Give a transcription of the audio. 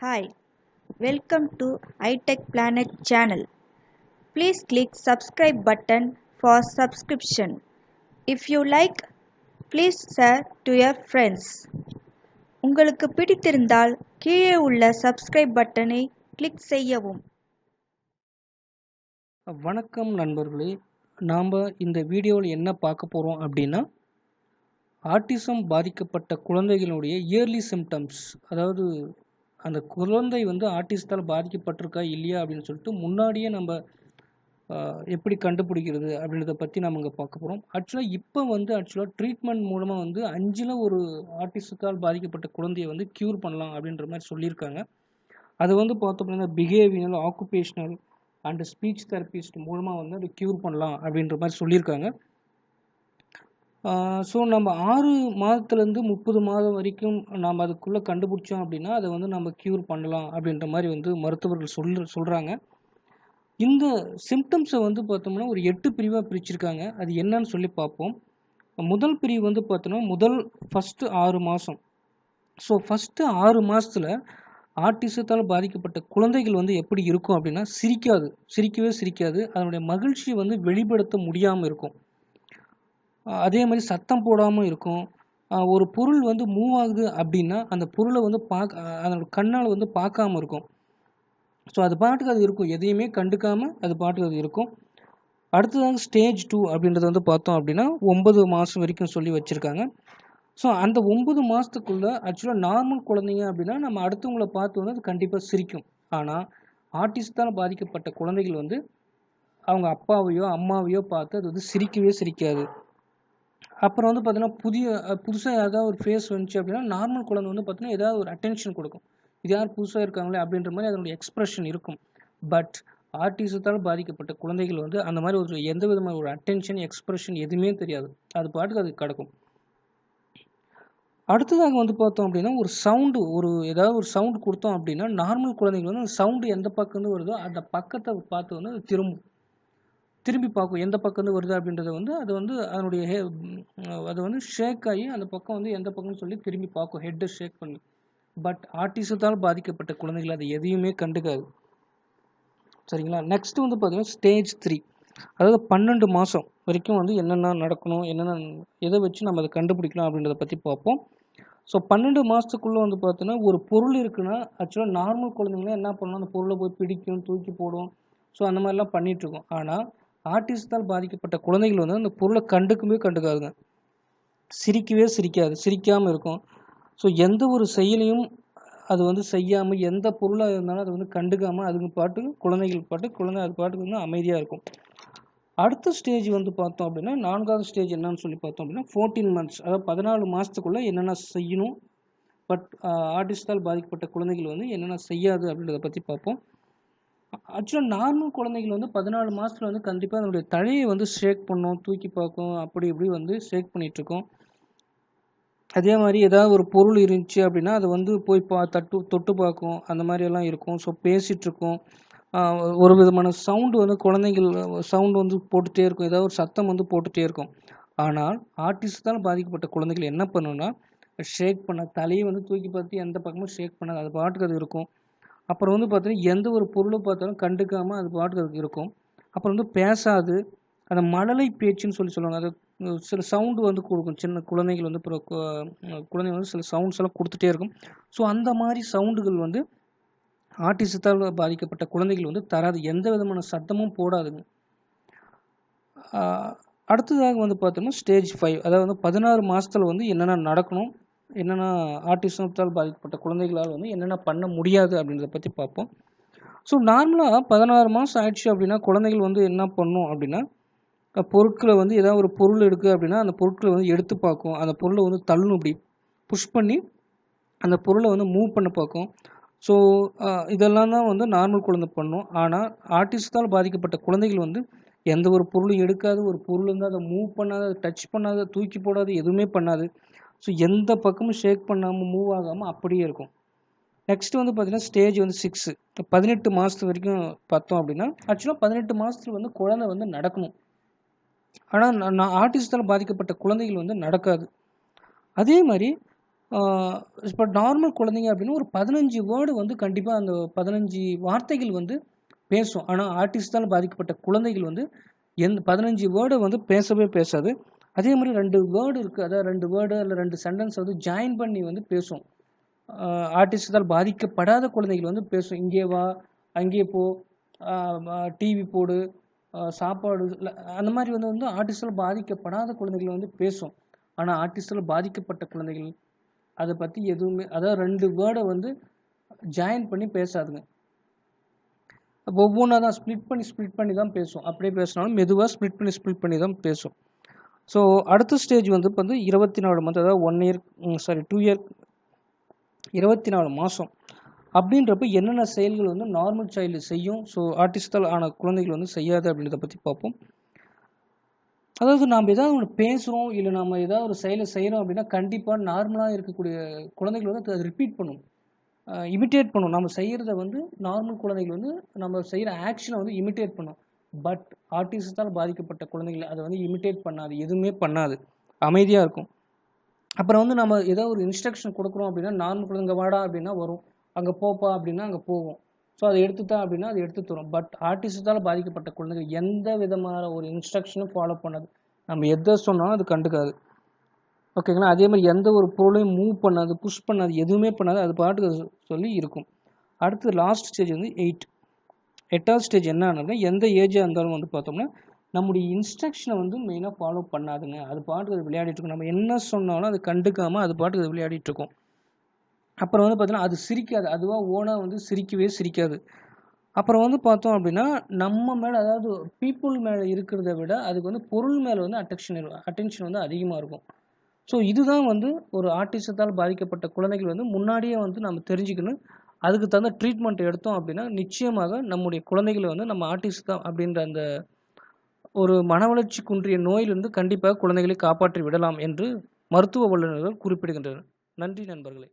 Hi, welcome to iTech Planet channel. Please click subscribe button for subscription. If you like, please share to your friends. உங்களுக்கு பிடித்திருந்தால் கீழே உள்ள subscribe பட்டனை click செய்யவும் வணக்கம் நண்பர்களே நாம் இந்த வீடியோவில் என்ன பார்க்க போகிறோம் அப்படின்னா ஆட்டிசம் பாதிக்கப்பட்ட குழந்தைகளுடைய இயர்லி சிம்டம்ஸ் அதாவது அந்த குழந்தை வந்து ஆர்டிஸ்டால் பாதிக்கப்பட்டிருக்கா இல்லையா அப்படின்னு சொல்லிட்டு முன்னாடியே நம்ம எப்படி கண்டுபிடிக்கிறது அப்படின்றத பற்றி நம்ம இங்கே பார்க்க போகிறோம் ஆக்சுவலாக இப்போ வந்து ஆக்சுவலாக ட்ரீட்மெண்ட் மூலமாக வந்து அஞ்சில் ஒரு ஆர்டிஸ்டுக்கால் பாதிக்கப்பட்ட குழந்தையை வந்து க்யூர் பண்ணலாம் அப்படின்ற மாதிரி சொல்லியிருக்காங்க. அது வந்து பார்த்தோம் அப்படின்னா behavioural occupational and speech therapist மூலமாக வந்து அதை க்யூர் பண்ணலாம் அப்படின்ற மாதிரி சொல்லியிருக்காங்க. ஸோ நம்ம ஆறு மாதத்துலேருந்து முப்பது மாதம் வரைக்கும் நாம் அதுக்குள்ளே கண்டுபிடிச்சோம் அப்படின்னா அதை வந்து நம்ம க்யூர் பண்ணலாம் அப்படின்ற மாதிரி வந்து மருத்துவர்கள் சொல் சொல்கிறாங்க இந்த சிம்டம்ஸை வந்து பார்த்தோம்னா ஒரு எட்டு பிரிவாக பிரிச்சிருக்காங்க. அது என்னன்னு சொல்லி பார்ப்போம். முதல் பிரிவு வந்து பார்த்தோன்னா முதல் ஃபஸ்ட்டு ஆறு மாதம் ஸோ ஃபஸ்ட்டு ஆறு மாதத்தில் ஆர்டிசத்தால் பாதிக்கப்பட்ட குழந்தைகள் வந்து எப்படி இருக்கும் அப்படின்னா சிரிக்காது. சிரிக்கவே சிரிக்காது. அதனுடைய மகிழ்ச்சியை வந்து வெளிப்படுத்த முடியாமல் இருக்கும். அதே மாதிரி சத்தம் போடாமல் இருக்கும். ஒரு பொருள் வந்து மூவ் ஆகுது அப்படின்னா அந்த பொருளை வந்து பார்க்க அதனோட கண்ணால் வந்து பார்க்காம இருக்கும். ஸோ அது பாட்டுக்கு அது இருக்கும். எதையுமே கண்டுக்காமல் அது பாட்டுக்கு அது இருக்கும். அடுத்ததாக ஸ்டேஜ் டூ அப்படின்றத வந்து பார்த்தோம் அப்படின்னா ஒன்பது மாதம் வரைக்கும் சொல்லி வச்சுருக்காங்க. ஸோ அந்த ஒன்பது மாதத்துக்குள்ளே ஆக்சுவலாக நார்மல் குழந்தைங்க அப்படின்னா நம்ம அடுத்தவங்கள பார்த்து வந்து அது கண்டிப்பாக சிரிக்கும். ஆனால் ஆர்டிஸ்டால் பாதிக்கப்பட்ட குழந்தைகள் வந்து அவங்க அப்பாவையோ அம்மாவையோ பார்த்து அது வந்து சிரிக்கவே சிரிக்காது. அப்புறம் வந்து பார்த்தீங்கன்னா புதிய புதுசாக ஏதாவது ஒரு ஃபேஸ் வந்துச்சு அப்படின்னா நார்மல் குழந்தை வந்து பார்த்தீங்கன்னா ஏதாவது ஒரு அட்டென்ஷன் கொடுக்கும். இது யார் புதுசாக இருக்காங்களே அப்படின்ற மாதிரி அதனுடைய எக்ஸ்ப்ரெஷன் இருக்கும். பட் ஆர்டிசத்தால் பாதிக்கப்பட்ட குழந்தைகள் வந்து அந்த மாதிரி ஒரு எந்த விதமான ஒரு அட்டென்ஷன் எக்ஸ்ப்ரெஷன் எதுவுமே தெரியாது. அது பாட்டுக்கு அது கிடக்கும். அடுத்ததாக வந்து பார்த்தோம் அப்படின்னா ஒரு சவுண்டு ஒரு ஏதாவது ஒரு சவுண்டு கொடுத்தோம் அப்படின்னா நார்மல் குழந்தைகள் வந்து அந்த சவுண்டு எந்த பக்கம் வருதோ அந்த பக்கத்தை பார்த்து வந்து அது திரும்பும். திரும்பி பார்க்கும் எந்த பக்கம் வருது அப்படின்றத வந்து அது வந்து அதனுடைய ஹே அது வந்து ஷேக் ஆகி அந்த பக்கம் வந்து எந்த பக்கம்னு சொல்லி திரும்பி பார்க்கும். ஹெட்டை ஷேக் பண்ணி. பட் ஆட்டிசத்தால் பாதிக்கப்பட்ட குழந்தைகள் அது எதையுமே கண்டுக்காது. சரிங்களா? நெக்ஸ்ட் வந்து பார்த்தீங்கன்னா ஸ்டேஜ் த்ரீ அதாவது பன்னெண்டு மாதம் வரைக்கும் வந்து என்னென்ன நடக்கணும் என்னென்ன எதை வச்சு நம்ம அதை கண்டுபிடிக்கலாம் அப்படின்றத பற்றி பார்ப்போம். ஸோ பன்னெண்டு மாதத்துக்குள்ளே வந்து பார்த்தோன்னா ஒரு பொருள் இருக்குன்னா ஆக்சுவலாக நார்மல் குழந்தைங்களாம் என்ன பண்ணணும்? அந்த பொருளை போய் பிடிக்கும் தூக்கி போடும். ஸோ அந்த மாதிரிலாம் பண்ணிகிட்ருக்கோம் ஆனால் ஆர்டிஸ்டால் பாதிக்கப்பட்ட குழந்தைகள் வந்து அந்த பொருளை கண்டுக்குமே கண்டுக்காதுங்க. சிரிக்கவே சிரிக்காது. சிரிக்காமல் இருக்கும். ஸோ எந்த ஒரு செயலையும் அது வந்து செய்யாமல் எந்த பொருளாக இருந்தாலும் அதை வந்து கண்டுக்காமல் அதுங்க பாட்டு குழந்தைகள் பாட்டு குழந்தை அது பாட்டுக்கு வந்து அமைதியாக இருக்கும். அடுத்த ஸ்டேஜ் வந்து பார்த்தோம் அப்படின்னா நான்காவது ஸ்டேஜ் என்னன்னு சொல்லி பார்த்தோம் அப்படின்னா ஃபோர்டீன் மந்த்ஸ் அதாவது பதினாலு மாதத்துக்குள்ளே என்னென்ன செய்யணும்? பட் ஆர்டிஸ்டால் பாதிக்கப்பட்ட குழந்தைகள் வந்து என்னென்ன செய்யாது அப்படின்றத பற்றி பார்ப்போம். ஆக்சுவலாக நார்மல் குழந்தைகள் வந்து பதினாலு மாதத்தில் வந்து கண்டிப்பாக அதனுடைய தலையை வந்து ஷேக் பண்ணும் தூக்கி பார்க்கும் அப்படி இப்படி வந்து ஷேக் பண்ணிகிட்ருக்கோம் அதே மாதிரி ஏதாவது ஒரு பொருள் இருந்துச்சு அப்படின்னா அதை வந்து போய் பா தட்டு தொட்டு பார்க்கும். அந்த மாதிரி எல்லாம் இருக்கும். ஸோ பேசிகிட்ருக்கோம் ஒரு விதமான சவுண்டு வந்து குழந்தைகள் சவுண்டு வந்து போட்டுகிட்டே இருக்கும். ஏதாவது ஒரு சத்தம் வந்து போட்டுகிட்டே இருக்கும். ஆனால் ஆர்டிஸ்டால் பாதிக்கப்பட்ட குழந்தைகள் என்ன பண்ணுன்னா ஷேக் பண்ண தலையை வந்து தூக்கி பார்த்து எந்த பக்கமும் ஷேக் பண்ணாது. அது பாட்டுக்கு அது இருக்கும். அப்புறம் வந்து பார்த்தீங்கன்னா எந்த ஒரு பொருளை பார்த்தாலும் கண்டுக்காமல் அது பாட்டுக்கு அதுக்கு இருக்கும். அப்புறம் வந்து பேசாது. அந்த மழலை பேச்சுன்னு சொல்லி சொல்லுவாங்க. அது சில சவுண்டு வந்து கொடுக்கும். சின்ன குழந்தைகள் வந்து குழந்தைங்க வந்து சில சவுண்ட்ஸ் எல்லாம் கொடுத்துட்டே இருக்கும். ஸோ அந்த மாதிரி சவுண்டுகள் வந்து ஆட்டிசத்தால் பாதிக்கப்பட்ட குழந்தைகள் வந்து தராது. எந்த விதமான சத்தமும் போடாதுங்க. அடுத்ததாக வந்து பார்த்தோம்னா ஸ்டேஜ் ஃபைவ் அதாவது வந்து பதினாறு மாதத்தில் வந்து என்னென்ன நடக்கணும் என்னென்னா ஆட்டிசத்தால் பாதிக்கப்பட்ட குழந்தைகளால் வந்து என்னென்ன பண்ண முடியாது அப்படின்றத பற்றி பார்ப்போம். ஸோ நார்மலாக பதினாறு மாதம் ஆயிடுச்சு அப்படின்னா குழந்தைகள் வந்து என்ன பண்ணும் அப்படின்னா பொருட்களை வந்து ஏதாவது ஒரு பொருள் இருக்குது அப்படின்னா அந்த பொருட்களை வந்து எடுத்து பார்க்கும். அந்த பொருளை வந்து தள்ளும் இப்படி புஷ் பண்ணி அந்த பொருளை வந்து மூவ் பண்ண பார்க்கும். ஸோ இதெல்லாம் தான் வந்து நார்மல் குழந்தை பண்ணும். ஆனால் ஆர்டிஸ்டால் பாதிக்கப்பட்ட குழந்தைகள் வந்து எந்த ஒரு பொருளும் எடுக்காது. ஒரு பொருள் வந்து அதை மூவ் பண்ணாது அதை டச் பண்ணாது தூக்கி போடாது எதுவுமே பண்ணாது. ஸோ எந்த பக்கமும் ஷேக் பண்ணாமல் மூவ் ஆகாமல் அப்படியே இருக்கும். நெக்ஸ்ட்டு வந்து பார்த்தீங்கன்னா ஸ்டேஜ் வந்து சிக்ஸு பதினெட்டு மாதத்து வரைக்கும் பார்த்தோம் அப்படின்னா ஆக்சுவலாக பதினெட்டு மாதத்துல வந்து குழந்தை வந்து நடக்கணும். ஆனால் நான் ஆர்டிஸ்டால் பாதிக்கப்பட்ட குழந்தைகள் வந்து நடக்காது. அதே மாதிரி இப்போ நார்மல் குழந்தைங்க அப்படின்னா ஒரு பதினஞ்சு வேர்டு வந்து கண்டிப்பாக அந்த பதினஞ்சு வார்த்தைகள் வந்து பேசும். ஆனால் ஆர்டிஸ்டால் பாதிக்கப்பட்ட குழந்தைகள் வந்து எந்த பதினஞ்சு வேர்டை வந்து பேசவே பேசாது. அதே மாதிரி ரெண்டு வேர்டு இருக்குது அதாவது ரெண்டு வேர்டு இல்லை ரெண்டு சென்டென்ஸ் வந்து ஜாயின் பண்ணி வந்து பேசும். ஆர்டிஸ்டால் பாதிக்கப்படாத குழந்தைகள் வந்து பேசும். இங்கே வா அங்கே போ டிவி போடு சாப்பாடு அந்த மாதிரி வந்து வந்து ஆர்டிஸ்டால் பாதிக்கப்படாத குழந்தைகள் வந்து பேசும். ஆனால் ஆர்டிஸ்டால் பாதிக்கப்பட்ட குழந்தைகள் அதை பற்றி எதுவுமே அதாவது ரெண்டு வேர்டை வந்து ஜாயின் பண்ணி பேசாதுங்க. ஒவ்வொன்றா தான் ஸ்ப்ளிட் பண்ணி ஸ்ப்ளிட் பண்ணி தான் பேசும். அப்படியே பேசினாலும் மெதுவாக ஸ்ப்ளிட் பண்ணி ஸ்ப்ளிட் பண்ணி தான் பேசும். ஸோ அடுத்த ஸ்டேஜ் வந்து இப்போ வந்து இருபத்தி நாலு மந்த் அதாவது one year sorry two year இருபத்தி நாலு மாதம் அப்படின்றப்ப என்னென்ன செயல்கள் வந்து நார்மல் சைல்டு செய்யும்? ஸோ ஆர்டிஸ்டால் ஆன குழந்தைகள் வந்து செய்யாது அப்படின்றத பற்றி பார்ப்போம். அதாவது நாம் ஏதாவது ஒன்று பேசுகிறோம் இல்லை நம்ம ஏதாவது ஒரு செயலை செய்கிறோம் அப்படின்னா கண்டிப்பாக நார்மலாக இருக்கக்கூடிய குழந்தைகள் வந்து அதை ரிப்பீட் பண்ணும். இமிட்டேட் பண்ணும். நம்ம செய்கிறத வந்து நார்மல் குழந்தைகள் வந்து நம்ம செய்கிற ஆக்ஷனை வந்து இமிட்டேட் பண்ணும். பட் ஆர்டிஸ்டால் பாதிக்கப்பட்ட குழந்தைகள் அதை வந்து இமிட்டேட் பண்ணாது எதுவுமே பண்ணாது. அமைதியாக இருக்கும். அப்புறம் வந்து நம்ம ஏதோ ஒரு இன்ஸ்ட்ரக்ஷன் கொடுக்குறோம் அப்படின்னா நார்மல் குழந்தைங்க வாடா அப்படின்னா வரும். அங்கே போப்பா அப்படின்னா அங்கே போகும் ஸோ அதை எடுத்துட்டா அப்படின்னா அது எடுத்து தரும் பட் ஆர்டிஸ்டால் பாதிக்கப்பட்ட குழந்தைகள் எந்த விதமான ஒரு இன்ஸ்ட்ரக்ஷனும் ஃபாலோ பண்ணாது. நம்ம எதை சொன்னாலும் அது கண்டுக்காது. ஓகேங்களா அதே மாதிரி எந்த ஒரு பொருளையும் மூவ் பண்ணாது புஷ் பண்ணாது எதுவுமே பண்ணாது. அது பாட்டுக்கு சொல்லி இருக்கும். அடுத்து லாஸ்ட் ஸ்டேஜ் வந்து எயிட் எட்டாவது ஸ்டேஜ் என்னன்னா எந்த ஏஜாக இருந்தாலும் வந்து பார்த்தோம்னா நம்முடைய இன்ஸ்ட்ரக்ஷனை வந்து மெயினாக ஃபாலோ பண்ணாதுங்க. அது பாட்டுக்கு அது விளையாடிட்டு இருக்கும். நம்ம என்ன சொன்னாலும் அது கண்டுக்காமல் அது பாட்டுக்கு அது விளையாடிட்டு இருக்கும். அப்புறம் வந்து பார்த்தீங்கன்னா அது சிரிக்காது. அதுவாக ஓனாக வந்து சிரிக்கவே சிரிக்காது. அப்புறம் வந்து பார்த்தோம் அப்படின்னா நம்ம மேலே அதாவது பீப்புள் மேலே இருக்கிறத விட அதுக்கு வந்து பொருள் மேலே வந்து அட்டென்ஷன் அட்டென்ஷன் வந்து அதிகமாக இருக்கும். ஸோ இதுதான் வந்து ஒரு ஆர்டிசத்தால் பாதிக்கப்பட்ட குழந்தைகள் வந்து முன்னாடியே வந்து நம்ம தெரிஞ்சுக்கணும். அதுக்கு தகுந்த ட்ரீட்மெண்ட் எடுத்தோம் அப்படின்னா நிச்சயமாக நம்முடைய குழந்தைகளை வந்து நம்ம ஆர்டிஸ்ட் அப்படின்ற அந்த ஒரு மனவளர்ச்சி குன்றிய நோயிலிருந்து கண்டிப்பாக குழந்தைகளை காப்பாற்றி விடலாம் என்று மருத்துவ வல்லுநர்கள் குறிப்பிடுகின்றனர். நன்றி நண்பர்களே.